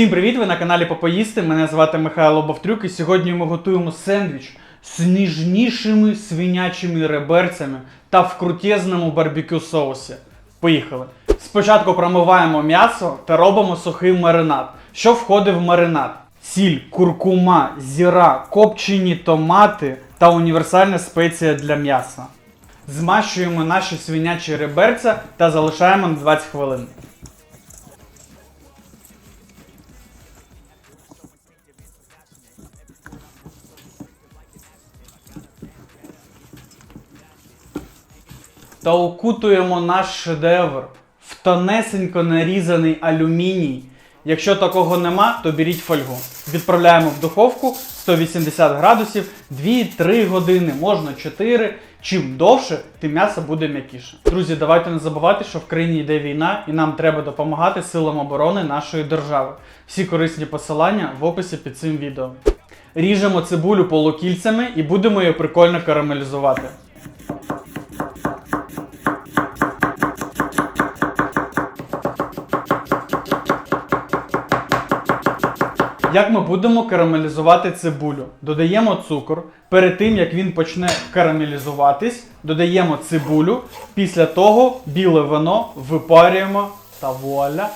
Всім привіт! Ви на каналі Попоїсти. Мене звати Михайло Бовтрюк, і сьогодні ми готуємо сендвіч з ніжнішими свинячими реберцями та в крутезному барбекю соусі. Поїхали! Спочатку промиваємо м'ясо та робимо сухий маринад. Що входить в маринад? Сіль, куркума, зіра, копчені томати та універсальна спеція для м'яса. Змащуємо наші свинячі реберця та залишаємо на 20 хвилин. Та окутуємо наш шедевр в тонесенько нарізаний алюміній. Якщо такого нема, то беріть фольгу. Відправляємо в духовку 180 градусів 2-3 години, можна 4. Чим довше, тим м'ясо буде м'якіше. Друзі, давайте не забувати, що в країні йде війна і нам треба допомагати силам оборони нашої держави. Всі корисні посилання в описі під цим відео. Ріжемо цибулю полукільцями і будемо її прикольно карамелізувати. Як ми будемо карамелізувати цибулю? Додаємо цукор. Перед тим як він почне карамелізуватись, додаємо цибулю. Після того біле вино випарюємо та вуаля.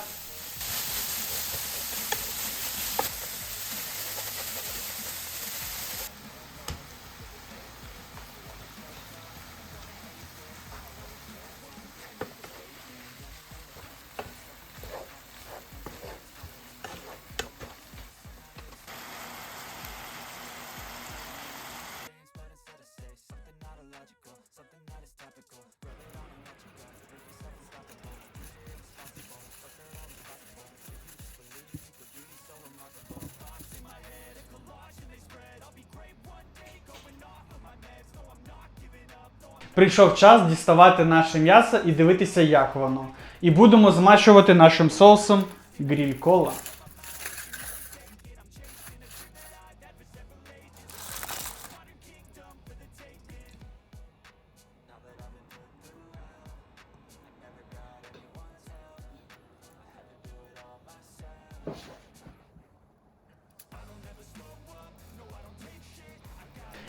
Прийшов час діставати наше м'ясо і дивитися, як воно. І будемо змащувати нашим соусом гріль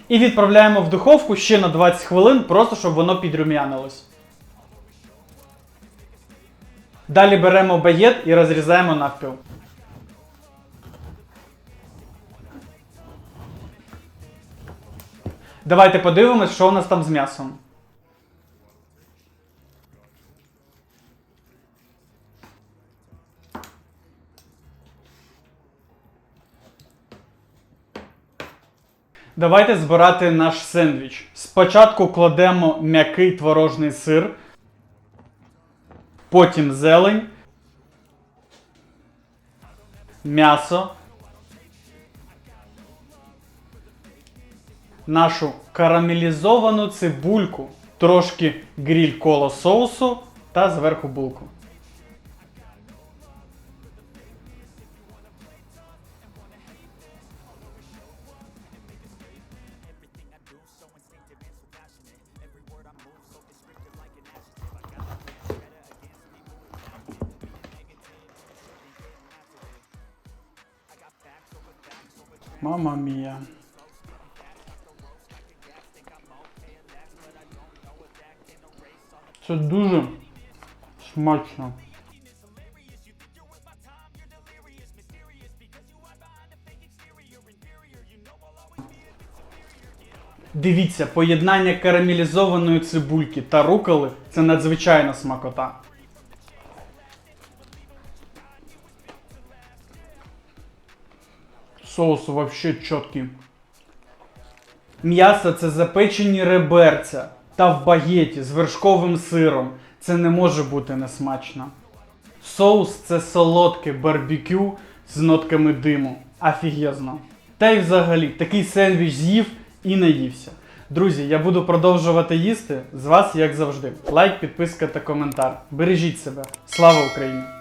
І відправляємо в духовку ще на 20 хвилин, просто щоб воно підрум'янилось. Далі беремо багет і розрізаємо навпіл. Давайте подивимось, що у нас там з м'ясом. Давайте збирати наш сендвіч. Спочатку кладемо м'який творожний сир, потім зелень, м'ясо, нашу карамелізовану цибульку, трошки гріль коло соусу та зверху булку. Мама мія. Це дуже смачно. Дивіться, поєднання карамелізованої цибульки та руколи це надзвичайна смакота. Соус вообще чіткий. М'ясо це запечені реберця та в багеті з вершковим сиром. Це не може бути несмачно. Соус це солодке барбекю з нотками диму. Афігезно. Та й взагалі, такий сендвіч з'їв і наївся. Друзі, я буду продовжувати їсти. З вас, як завжди. Лайк, підписка та коментар. Бережіть себе. Слава Україні!